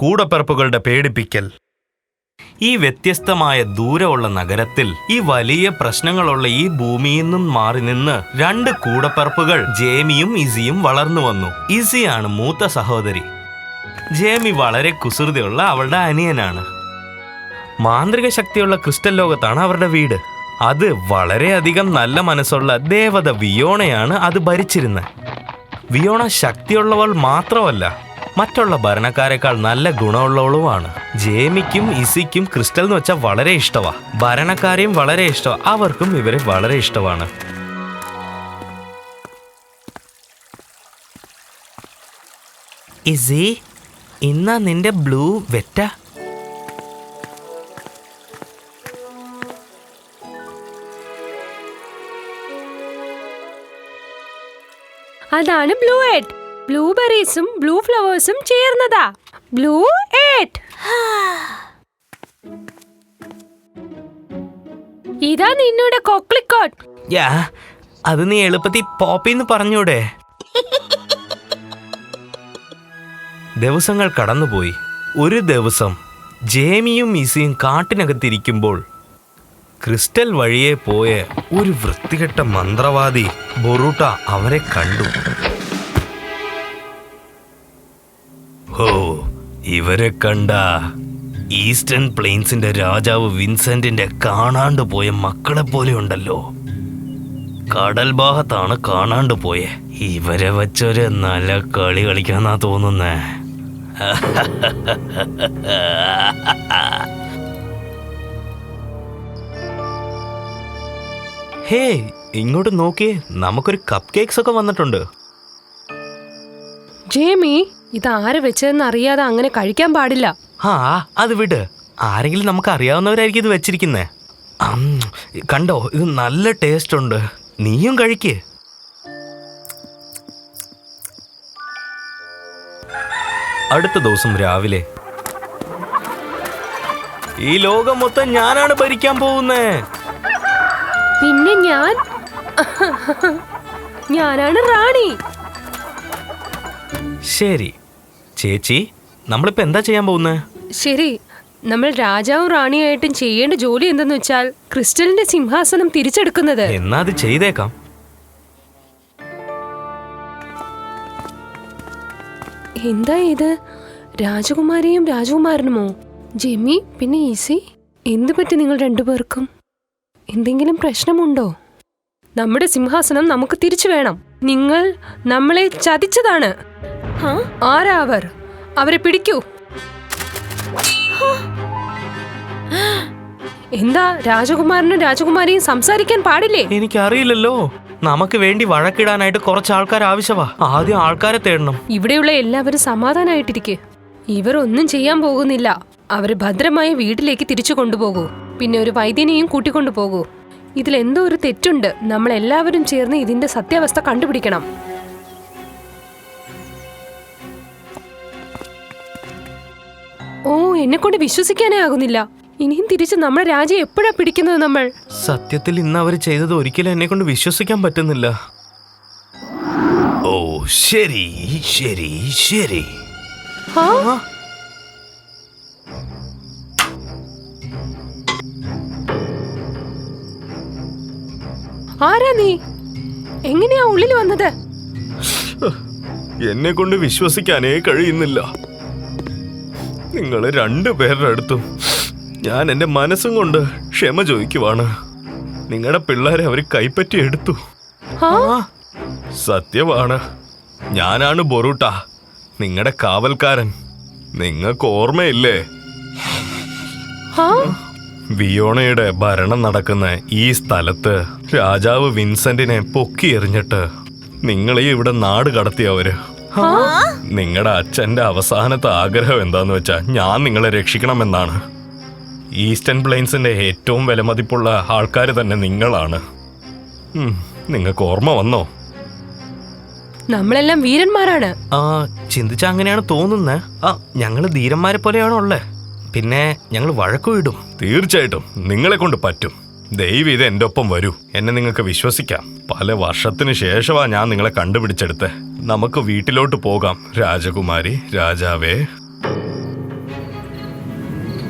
കൂടപ്പിറപ്പുകളുടെ പേടിപ്പിക്കൽ. ഈ വ്യത്യസ്തമായ ദൂരമുള്ള നഗരത്തിൽ ഈ വലിയ പ്രശ്നങ്ങളുള്ള ഈ ഭൂമിയിൽ നിന്നും മാറി നിന്ന് രണ്ട് കൂടപ്പറപ്പുകൾ ജേമിയും ഇസിയും വളർന്നു വന്നു. ഇസിയാണ് മൂത്ത സഹോദരി. ജേമി വളരെ കുസൃതിയുള്ള അവളുടെ അനിയനാണ്. മാന്ത്രിക ശക്തിയുള്ള ക്രിസ്റ്റൽ ലോകത്താണ് അവരുടെ വീട്. അത് വളരെയധികം നല്ല മനസ്സുള്ള ദേവത വിയോണയാണ് അത് ഭരിച്ചിരുന്നത്. വിയോണ ശക്തിയുള്ളവൾ മാത്രമല്ല മറ്റുള്ള ഭരണക്കാരെക്കാൾ നല്ല ഗുണമുള്ളവളുമാണ്. ജേമിക്കും ഇസിക്കും ക്രിസ്റ്റൽ എന്ന് വെച്ചാൽ വളരെ ഇഷ്ടമാ ഭരണക്കാരെയും വളരെ ഇഷ്ടമാണ് അവർക്കും ഇവരെ വളരെ ഇഷ്ടമാണ്. ഇസി ഇന്നാ നിന്റെ ബ്ലൂ വെറ്റ? അതാണ് ബ്ലൂ എയ്റ്റ് ബ്ലൂബെറീസും ബ്ലൂ ഫ്ലവേഴ്സും ചേർന്നതാ. Blue eight. ഇതാ നിന്നോട് കൊക്ലിക്കോട്ട്. യാ അത് നീ എളുപ്പത്തിൽ പോപ്പിന്ന് പറഞ്ഞൂടെ. ദിവസങ്ങൾ കടന്നുപോയി. ഒരു ദിവസം ജേമിയും മിസിയും കാട്ടിനകത്തിരിക്കുമ്പോൾ ക്രിസ്റ്റൽ വഴിയെ പോയ ഒരു വൃത്തികെട്ട മന്ത്രവാദി ബൊറൂട്ട അവരെ കണ്ടു. ഓ ഇവരെ കണ്ട ഈസ്റ്റേൺ പ്ലെയിൻസിന്റെ രാജാവ് വിൻസെന്റിന്റെ കാണാണ്ട് പോയ മക്കളെ പോലെ ഉണ്ടല്ലോ. കടൽ ഭാഗത്താണ് കാണാണ്ട് പോയെ. ഇവരെ വച്ചൊരു നല്ല കളി കളിക്കാന്നാ തോന്നുന്നേ. ഹേ ഇങ്ങോട്ട് നോക്കിയേ നമുക്കൊരു കപ്പ് കേക്സ് ഒക്കെ വന്നിട്ടുണ്ട്. ജേമി ഇത് ആര് വെച്ചതെന്ന് അറിയാതെ അങ്ങനെ കഴിക്കാൻ പാടില്ല. ആ അത് വിട്. ആരെങ്കിലും നമുക്ക് അറിയാവുന്നവരായിരിക്കും ഇത് വെച്ചിരിക്കുന്നേ. കണ്ടോ ഇത് നല്ല ടേസ്റ്റ് ഉണ്ട്. നീയും കഴിക്ക്. അടുത്ത ദിവസം രാവിലെ. ഈ ലോകം മൊത്തം ഞാനാണ് ഭരിക്കാൻ പോകുന്നേ. പിന്നെ ഞാൻ? ഞാനാണ് റാണി. ശരി. ചേച്ചി നമ്മളിപ്പോ എന്താ ചെയ്യാൻ പോകുന്നത് ശരി നമ്മൾ രാജാവും റാണിയായിട്ടും ചെയ്യേണ്ട ജോലി എന്തെന്ന് വെച്ചാൽ ക്രിസ്റ്റലിന്റെ സിംഹാസനം തിരിച്ചെടുക്കുന്നത്. എന്നാ അത് ചെയ്തേക്കാം. എന്താ ഇത്? രാജകുമാരിയും രാജകുമാരനുമോ? ജെമി പിന്നെ ഈസി? എന്തു പറ്റി നിങ്ങൾ രണ്ടുപേർക്കും? എന്തെങ്കിലും പ്രശ്നമുണ്ടോ? നമ്മുടെ സിംഹാസനം നമുക്ക് തിരിച്ചു വേണം. നിങ്ങൾ നമ്മളെ ചതിച്ചതാണ്. ആരാ അവർ? അവരെ പിടിക്കൂ. എന്താ രാജകുമാരനും രാജകുമാരിയും സംസാരിക്കാൻ പാടില്ലേ? എനിക്കറിയില്ലല്ലോ. നമുക്ക് വേണ്ടി വഴക്കിടാനായിട്ട് കുറച്ച് ആൾക്കാർ ആവശ്യമാ ആദ്യം ആൾക്കാരെ തേടണം. ഇവിടെയുള്ള എല്ലാവരും സമാധാനമായിട്ടിരിക്കെ ഇവർ ഒന്നും ചെയ്യാൻ പോകുന്നില്ല. അവർ ഭദ്രമായി വീട്ടിലേക്ക് തിരിച്ചു കൊണ്ടുപോകൂ. പിന്നെ ഒരു വൈദ്യനെയും കൂട്ടിക്കൊണ്ടു പോകൂ ഇതിലെന്തോ എന്തോ ഒരു തെറ്റുണ്ട്. നമ്മൾ എല്ലാവരും ചേർന്ന് ഇതിന്റെ സത്യാവസ്ഥ കണ്ടുപിടിക്കണം. ഓ എന്നെ കൊണ്ട് വിശ്വസിക്കാനേ ആകുന്നില്ല. ഇനിയും തിരിച്ച് നമ്മുടെ രാജ്യം എപ്പോഴാ പിടിക്കുന്നത് നമ്മൾ? സത്യത്തിൽ ഇന്ന് അവർ ചെയ്തത് ഒരിക്കലും എന്നെ കൊണ്ട് വിശ്വസിക്കാൻ പറ്റുന്നില്ല. ഓ ശരി ശരി ശരി. ആരാ നീ? എങ്ങനെയാ ഉള്ളിൽ വന്നത്? എന്നെ കൊണ്ട് വിശ്വസിക്കാനേ കഴിയുന്നില്ല. നിങ്ങൾ രണ്ടുപേരുടെ അടുത്തും ഞാൻ എന്റെ മനസ്സും കൊണ്ട് ക്ഷമ ചോദിക്കുവാണ്. നിങ്ങളുടെ പിള്ളേരെ അവർ കൈപ്പറ്റി എടുത്തു. സത്യമാണ്. ഞാനാണ് ബൊറൂട്ട. നിങ്ങളുടെ കാവൽക്കാരൻ. നിങ്ങൾക്ക് ഓർമ്മയില്ലേ? വിയോണയുടെ ഭരണം നടക്കുന്ന ഈ സ്ഥലത്ത് രാജാവ് വിൻസെന്റിനെ പൊക്കി എറിഞ്ഞിട്ട് നിങ്ങളെ ഇവിടെ നാട് കടത്തിയവര്. നിങ്ങളുടെ അച്ഛന്റെ അവസാനത്തെ ആഗ്രഹം എന്താന്ന് വെച്ചാ ഞാൻ നിങ്ങളെ രക്ഷിക്കണമെന്നാണ്. ഈസ്റ്റേൺ പ്ലെയിൻസിന്റെ ഏറ്റവും വിലമതിപ്പുള്ള ആൾക്കാർ തന്നെ നിങ്ങളാണ്. നിങ്ങൾക്ക് ഓർമ്മ വന്നോ? നമ്മളെല്ലാം വീരന്മാരാണ്. ആ ചിന്തിച്ച അങ്ങനെയാണ് തോന്നുന്നത് ആ ഞങ്ങൾ ധീരന്മാരെ പോലെയാണോ ഉള്ളത് പിന്നെ ഞങ്ങൾ വഴക്കുവിടും തീർച്ചയായിട്ടും നിങ്ങളെ കൊണ്ട് പറ്റും. ദൈവം ഇത് എന്റെ ഒപ്പം വരൂ. എന്നെ നിങ്ങൾക്ക് വിശ്വസിക്കാം. പല വർഷത്തിന് ശേഷമാ ഞാൻ നിങ്ങളെ കണ്ടുപിടിച്ചെടുത്ത്. നമുക്ക് വീട്ടിലോട്ട് പോകാം. രാജകുമാരി രാജാവേ.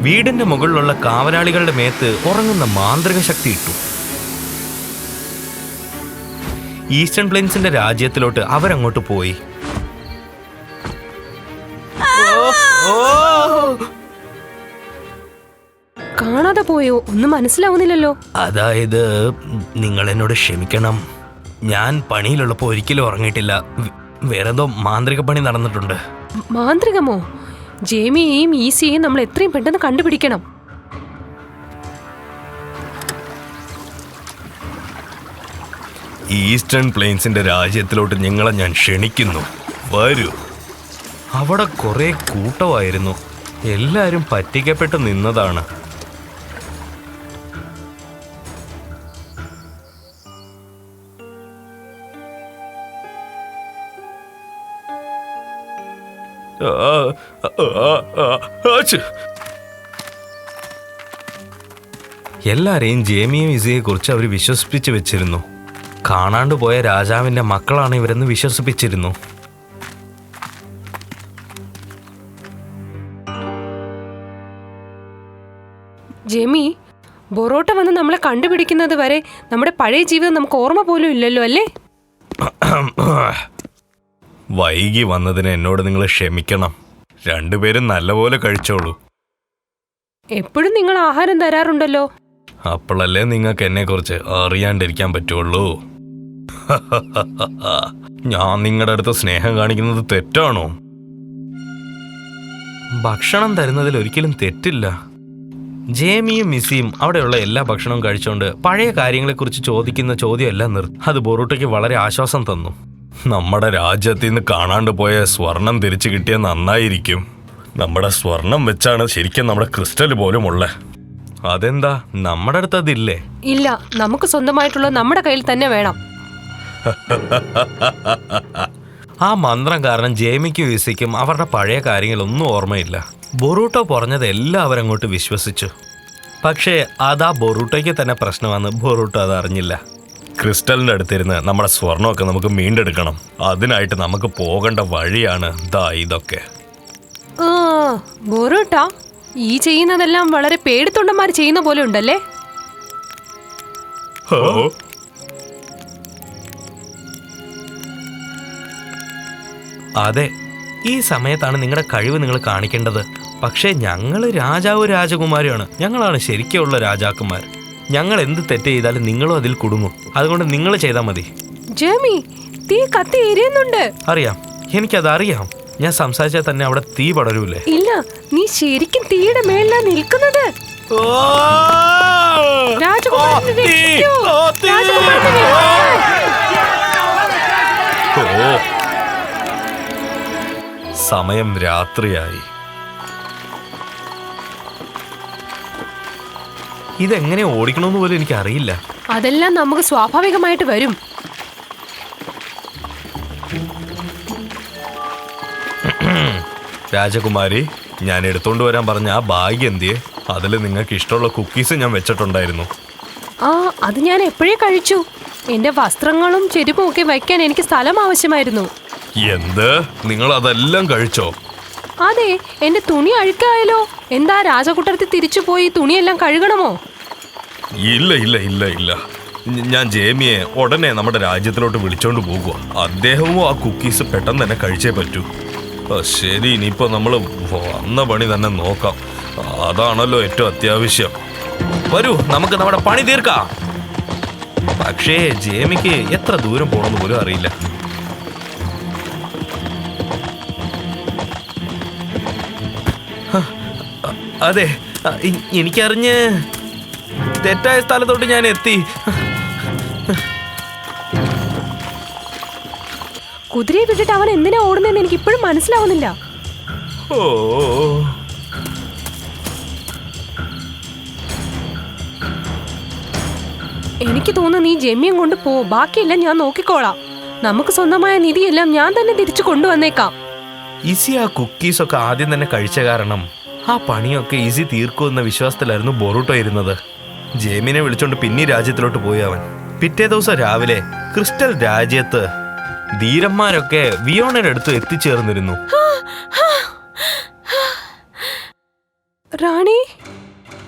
വീടിന്റെ മുകളിലുള്ള കാവലാളികളുടെ മേത്ത് ഉറങ്ങുന്ന മാന്ത്രിക ശക്തി ഇട്ടു. ഈസ്റ്റേൺ പ്ലെയിൻസിന്റെ രാജ്യത്തിലോട്ട് അവരങ്ങോട്ട് പോയി. കാണാതെ പോയോ? ഒന്നും മനസ്സിലാവുന്നില്ലല്ലോ. അതായത് നിങ്ങൾ എന്നോട് ക്ഷമിക്കണം. ഞാൻ പണിയിലുള്ളപ്പോൾ ഒരിക്കലും ഉറങ്ങിയിട്ടില്ല. വേറെന്തോ മാന്ത്രിക പണി നടന്നിട്ടുണ്ട്. മ- മാന്ത്രികമോ? ജേമിയെയും ഈസിയെയും നമ്മൾ എത്രയും പെട്ടെന്ന് കണ്ടുപിടിക്കണം. ഈസ്റ്റേൺ പ്ലെയിൻസിന്റെ രാജ്യത്തിലോട്ട് നിങ്ങളെ ഞാൻ ക്ഷണിക്കുന്നു. വരൂ. അവിടെ കുറെ കൂട്ടമായിരുന്നു. എല്ലാരും പറ്റിക്കപ്പെട്ട് നിന്നതാണ്. എല്ലാരെയും ജേമിയും ഇസയെ കുറിച്ച് അവർ വിശ്വസിപ്പിച്ചു വെച്ചിരുന്നു. കാണാണ്ട് പോയ രാജാവിന്റെ മക്കളാണ് ഇവരെന്ന് വിശ്വസിപ്പിച്ചിരുന്നു. ജെമി ബൊറോട്ട വന്ന് നമ്മളെ കണ്ടുപിടിക്കുന്നത് വരെ നമ്മുടെ പഴയ ജീവിതം നമുക്ക് ഓർമ്മ പോലും ഇല്ലല്ലോ അല്ലേ? വൈകി വന്നതിന് എന്നോട് നിങ്ങൾ ക്ഷമിക്കണം. രണ്ടുപേരും നല്ലപോലെ കഴിച്ചോളൂ. എപ്പോഴും നിങ്ങൾ ആഹാരം തരാറുണ്ടല്ലോ. അപ്പോഴല്ലേ നിങ്ങൾക്ക് എന്നെ കുറിച്ച് അറിയാണ്ടിരിക്കാൻ പറ്റുള്ളൂ. ഞാൻ നിങ്ങളുടെ അടുത്ത് സ്നേഹം കാണിക്കുന്നത് തെറ്റാണോ? ഭക്ഷണം തരുന്നതിൽ ഒരിക്കലും തെറ്റില്ല. ജേമിയും മിസ്സിയും അവിടെയുള്ള എല്ലാ ഭക്ഷണവും കഴിച്ചുകൊണ്ട് പഴയ കാര്യങ്ങളെക്കുറിച്ച് ചോദിക്കുന്ന ചോദ്യമെല്ലാം നിർത്തി. അത് ബൊറൂട്ടയ്ക്ക് വളരെ ആശ്വാസം തന്നു. നമ്മുടെ രാജ്യത്തിൽ നിന്ന് കാണാണ്ട് പോയ സ്വർണം തിരിച്ചു കിട്ടിയ നന്നായിരിക്കും. നമ്മുടെ സ്വർണം വെച്ചാണ് ശരിക്കും നമ്മുടെ ക്രിസ്റ്റൽ പോലും ഉള്ളത് അതെന്താ? നമ്മുടെ അടുത്ത് അതില്ലേ? ഇല്ല നമുക്ക് സ്വന്തമായിട്ടുള്ള നമ്മുടെ കയ്യിൽ തന്നെ വേണം. ആ മന്ത്രം കാരണം ജേമിക്കും വിസിക്കും അവരുടെ പഴയ കാര്യങ്ങളൊന്നും ഓർമ്മയില്ല. ബൊറൂട്ടോ പറഞ്ഞത് എല്ലാവരും അങ്ങോട്ട് വിശ്വസിച്ചു. പക്ഷേ അതാ ബൊറൂട്ടോയ്ക്ക് തന്നെ പ്രശ്നമാണ് ബൊറൂട്ടോ അത് അറിഞ്ഞില്ല. ക്രിസ്റ്റലിന്റെ അടുത്തിരുന്ന് നമ്മുടെ സ്വർണമൊക്കെ നമുക്ക് മീണ്ടെടുക്കണം അതിനായിട്ട് നമുക്ക് പോകേണ്ട വഴിയാണ് ദാ ഇതൊക്കെ. ആ ബൊറോട്ട ഈ ചെയ്യുന്നതെല്ലാം വളരെ പേടിത്തൊണ്ടന്മാർ ചെയ്യുന്ന പോലെ ഉണ്ടല്ലേ? അതെ ഈ സമയത്താണ് നിങ്ങളുടെ കഴിവ് നിങ്ങൾ കാണിക്കേണ്ടത്. പക്ഷേ ഞങ്ങൾ രാജാവ് രാജകുമാരിയാണ്. ഞങ്ങളാണ് ശരിക്കുള്ള രാജാക്കന്മാർ ഞങ്ങൾ എന്ത് തെറ്റ് ചെയ്താലും നിങ്ങളും അതിൽ കുടുങ്ങും. അതുകൊണ്ട് നിങ്ങൾ ചെയ്താൽ മതി. ജേമി തീ കത്തി എരിയുന്നുണ്ട്. അറിയാം. എനിക്കത് അറിയാം ഞാൻ സംസാരിച്ചാൽ തന്നെ അവിടെ തീ പടരൂലേ. ഇല്ല നീ ശരിക്കും തീയുടെ മേളിലാ നിൽക്കുന്നത്. രാജകുമാരനെ രക്ഷിക്കൂ. രാജകുമാരനെ ഓ! സമയം രാത്രിയായി. ഇതെങ്ങനെ ഓടിക്കണമെന്ന് പോലും എനിക്ക് അറിയില്ല അതെല്ലാം നമുക്ക് സ്വാഭാവികമായിട്ട് വരും. രാജകുമാരി ഞാൻ എടുത്തോണ്ട് വരാൻ പറഞ്ഞ ആ ബാഗ് എന്തിയെ? അതിൽ നിങ്ങൾക്ക് ഇഷ്ടമുള്ള കുക്കീസ് ഞാൻ വെച്ചിട്ടുണ്ടായിരുന്നു. ആ അത് ഞാൻ എപ്പോഴേ കഴിച്ചു? എന്റെ വസ്ത്രങ്ങളും ചെരുപ്പും ഒക്കെ വയ്ക്കാൻ എനിക്ക് സ്ഥലം ആവശ്യമായിരുന്നു. എന്ത്? നിങ്ങൾ അതെല്ലാം കഴിച്ചോ? അതെ എന്റെ തുണി അഴുക്കായാലോ എന്താ രാജകുട്ടരത്തിൽ തിരിച്ചു പോയി തുണിയെല്ലാം കഴുകണമോ? ഇല്ല ഇല്ല ഇല്ല ഇല്ല. ഞാൻ ജേമിയെ ഉടനെ നമ്മുടെ രാജ്യത്തിലോട്ട് വിളിച്ചോണ്ട് പോകുക അദ്ദേഹവും ആ കുക്കീസ് പെട്ടെന്ന് തന്നെ കഴിച്ചേ പറ്റൂ. ശരി ഇനിയിപ്പോ നമ്മൾ വന്ന പണി തന്നെ നോക്കാം. അതാണല്ലോ ഏറ്റവും അത്യാവശ്യം. വരൂ നമുക്ക് നമ്മുടെ പണി തീർക്കാം. പക്ഷേ ജേമിക്ക് എത്ര ദൂരം പോകണമെന്ന് പോലും അറിയില്ല. അതെ എനിക്കറിഞ്ഞ് തെറ്റായ സ്ഥലത്തോട്ട് ഞാൻ എത്തി. കുതിരയെ വിട്ടിട്ട് അവൻ എന്തിനാ ഓടുന്നതെന്ന് എനിക്ക് ഇപ്പോഴും മനസ്സിലാവുന്നില്ല. ഓ. എനിക്ക് തോന്നുന്നു നീ ജമ്യം കൊണ്ട് പോ. ബാക്കിയെല്ലാം ഞാൻ നോക്കിക്കോളാം. നമുക്ക് സ്വന്തമായ നിധിയെല്ലാം ഞാൻ തന്നെ തിരിച്ചു കൊണ്ടുവന്നേക്കാം. ഇസി ആ കുക്കീസ് ഒക്കെ ആദ്യം തന്നെ കഴിച്ച കാരണം ആ പണിയൊക്കെ ഈസി തീർക്കുമെന്ന വിശ്വാസത്തിലായിരുന്നു ബൊറൂട്ടോ ഇരുന്നത്. ജേമിനെ വിളിച്ചോണ്ട് പിന്നെ രാജ്യത്തിലോട്ട് പോയി അവൻ. പിറ്റേ ദിവസം രാവിലെ ക്രിസ്റ്റൽ രാജ്യത്ത് ധീരന്മാരൊക്കെ വിയോണയുടെ അടുത്ത് എത്തിച്ചേർന്നിരുന്നു. റാണി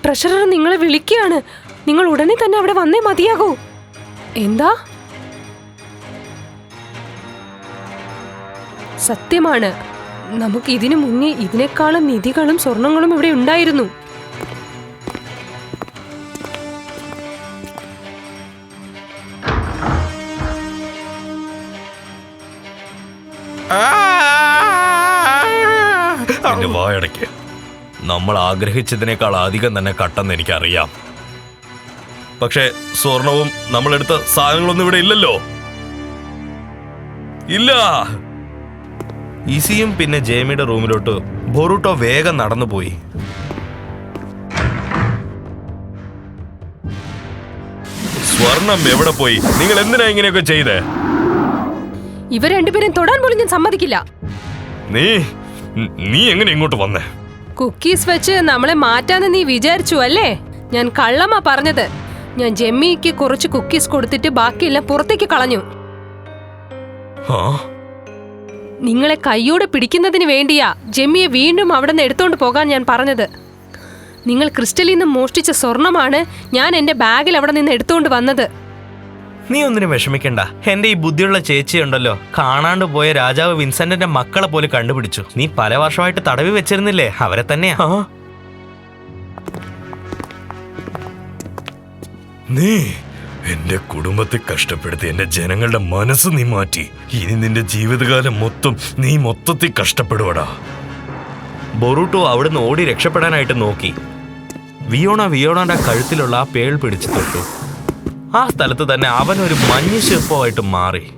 ട്രഷറർ നിങ്ങളെ വിളിക്കുകയാണ്. നിങ്ങൾ ഉടനെ തന്നെ അവിടെ വന്നേ മതിയാകൂ. എന്താ? സത്യമാണ്. നമുക്ക് ഇതിനു മുന്നേ ഇതിനേക്കാളും നിധികളും സ്വർണങ്ങളും ഇവിടെ ഉണ്ടായിരുന്നു. വായടയ്ക്ക് നമ്മൾ ആഗ്രഹിച്ചതിനേക്കാൾ അധികം തന്നെ കട്ടെന്ന് എനിക്കറിയാം. പക്ഷേ സ്വർണവും നമ്മളെടുത്ത സാധനങ്ങളൊന്നും ഇവിടെ ഇല്ലല്ലോ. ഇല്ല! ഇസിയും പിന്നെ ജേമിയുടെ റൂമിലോട്ട് ബൊറൂട്ടോ വേഗം നടന്നുപോയി. സ്വർണം എവിടെ പോയി? നിങ്ങൾ എന്തിനാ ഇങ്ങനെയൊക്കെ ചെയ്തേ? ഇവർ രണ്ടുപേരും തൊടാൻ പോലും ഞാൻ സമ്മതിക്കില്ല. നീ നീ എങ്ങനെ ഇങ്ങോട്ട് വന്നേ? കുക്കീസ് വെച്ച് നമ്മളെ മാറ്റാന്ന് നീ വിചാരിച്ചു അല്ലേ? ഞാൻ കള്ളമ്മ പറഞ്ഞത്. ഞാൻ ജെമ്മിക്ക് കുറച്ച് കുക്കീസ് കൊടുത്തിട്ട് ബാക്കിയെല്ലാം പുറത്തേക്ക് കളഞ്ഞു. നിങ്ങളെ കൈയോടെ പിടിക്കുന്നതിന് വേണ്ടിയാ ജെമ്മിയെ വീണ്ടും അവിടെ നിന്ന് എടുത്തോണ്ട് പോകാൻ ഞാൻ പറഞ്ഞത്. നിങ്ങൾ ക്രിസ്റ്റലിൽ നിന്ന് മോഷ്ടിച്ച സ്വർണമാണ് ഞാൻ എന്റെ ബാഗിൽ അവിടെ നിന്ന് എടുത്തോണ്ട് വന്നത്. നീ ഒന്നിനും വിഷമിക്കണ്ട. എന്റെ ഈ ബുദ്ധിയുള്ള ചേച്ചിയുണ്ടല്ലോ. കാണാണ്ട് പോയ രാജാവ് വിൻസെന്റിന്റെ മക്കളെ പോലെ കണ്ടുപിടിച്ചു. നീ പല വർഷമായിട്ട് തടവി വെച്ചിരുന്നില്ലേ? അവരെ തന്നെയാ. നീ എന്റെ കുടുംബത്തെ കഷ്ടപ്പെടുത്തി എന്റെ ജനങ്ങളുടെ മനസ്സ് നീ മാറ്റി. ഇനി നിന്റെ ജീവിതകാലം മൊത്തം നീ മൊത്തത്തിൽ കഷ്ടപ്പെടുവടാ. ബൊറൂട്ടോ അവിടുന്ന് ഓടി രക്ഷപ്പെടാനായിട്ട് നോക്കി. വിയോണ വിയോണന്റെ കഴുത്തിലുള്ള ആ പേൾ പിടിച്ചു തൊട്ടു. ആ സ്ഥലത്ത് തന്നെ അവൻ ഒരു മഞ്ഞ് ശില്പമായിട്ട് മാറി.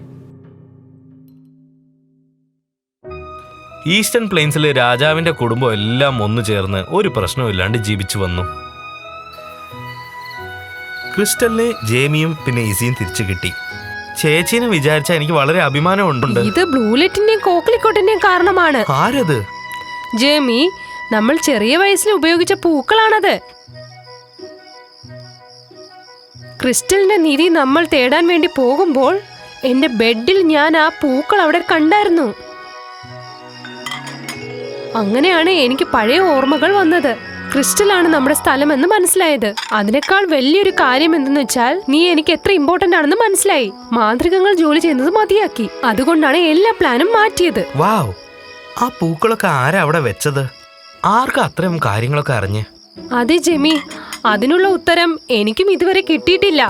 ഈസ്റ്റേൺ പ്ലെയിൻസിൽ രാജാവിന്റെ കുടുംബം എല്ലാം ഒന്നു ചേർന്ന് ഒരു പ്രശ്നമില്ലാണ്ട് ജീവിച്ചു വന്നു. ക്രിസ്റ്റലിനെ ജേമിയും പിന്നെ ഈസിയും തിരിച്ചു കിട്ടി. ചേച്ചീനെ വിചാരിച്ച എനിക്ക് വളരെ അഭിമാനമുണ്ട്. ഇത് ബ്ലൂലെറ്റിന്റെയും കോക്ലിക്കോട്ടിന്റെയും കാരണമാണ്. ആരത്? ജേമി നമ്മൾ ചെറിയ വയസ്സിൽ ഉപയോഗിച്ച പൂക്കളാണത്. ക്രിസ്റ്റലിന്റെ നിധി നമ്മൾ തേടാൻ വേണ്ടി പോകുമ്പോൾ എന്റെ ബെഡിൽ ഞാൻ ആ പൂക്കൾ അവിടെ കണ്ടായിരുന്നു. അങ്ങനെയാണ് എനിക്ക് പഴയ ഓർമ്മകൾ വന്നത്. ക്രിസ്റ്റലാണ് നമ്മുടെ സ്ഥലമെന്ന് മനസ്സിലായത്. അതിനേക്കാൾ വലിയൊരു കാര്യം എന്തെന്ന് വെച്ചാൽ നീ എനിക്ക് എത്ര ഇമ്പോർട്ടന്റ് ആണെന്ന് മനസ്സിലായി. മാന്ത്രികങ്ങൾ ജോലി ചെയ്യുന്നത് മതിയാക്കി. അതുകൊണ്ടാണ് എല്ലാ പ്ലാനും മാറ്റിയത്. വാവ്. ആ പൂക്കളൊക്കെ ആരാ അവിടെ വെച്ചത്? ആർക്കും അത്രയും കാര്യങ്ങളൊക്കെ അറിഞ്ഞ്? അതെ ജെമി. അതിനുള്ള ഉത്തരം എനിക്കും ഇതുവരെ കിട്ടിയിട്ടില്ല.